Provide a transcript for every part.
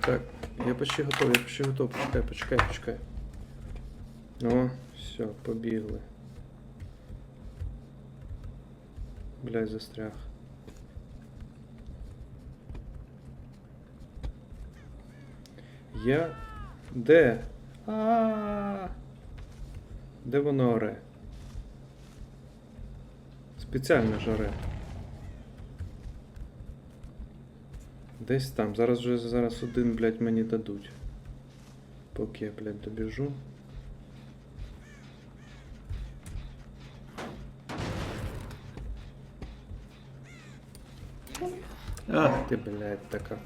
Так, я почти готовий, я почти готовий. Почекай, почекай, почекай. О, все, побігли. Блядь, застряг. Я. Де? А. Де воно оре? Спеціально жаре. Десь там. Зараз вже зараз один, блядь, мені дадуть. Поки я, блядь, добіжу. Ах ти, блядь, така.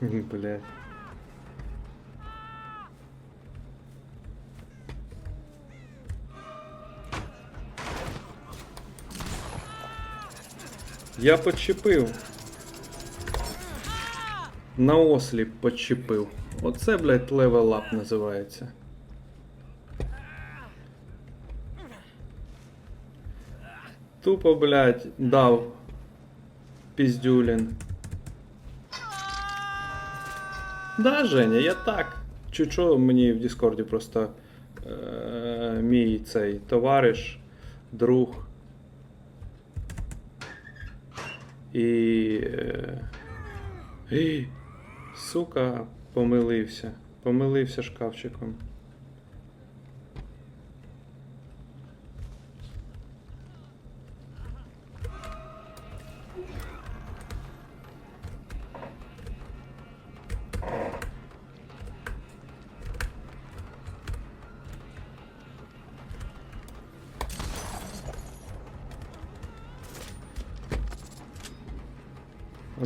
Блядь. Я почепив. На осліп почепив. Оце, блядь, левел ап називається. Тупо, блядь, дав піздюлін. Да, Женя, я так. Чучо мені в Діскорді просто е, мій цей товариш, друг. І. Е, сука, помилився. Помилився шкафчиком.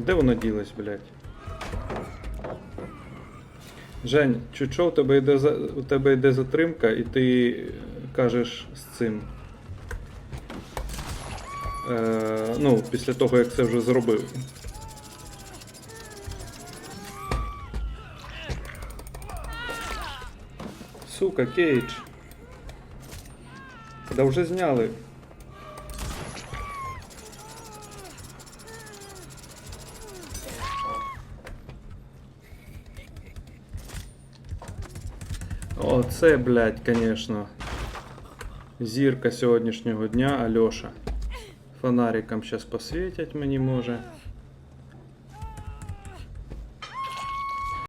Де воно ділось, блядь? Жень, чучо, у тебе йде за... у тебе йде затримка, і ти кажеш з цим. Е, ну, після того, як це вже зробив. Сука, Кейдж. Да вже зняли. Оце, блядь, конечно. Зірка сьогоднішнього дня Альоша. Фонариком сейчас посвітять мені може.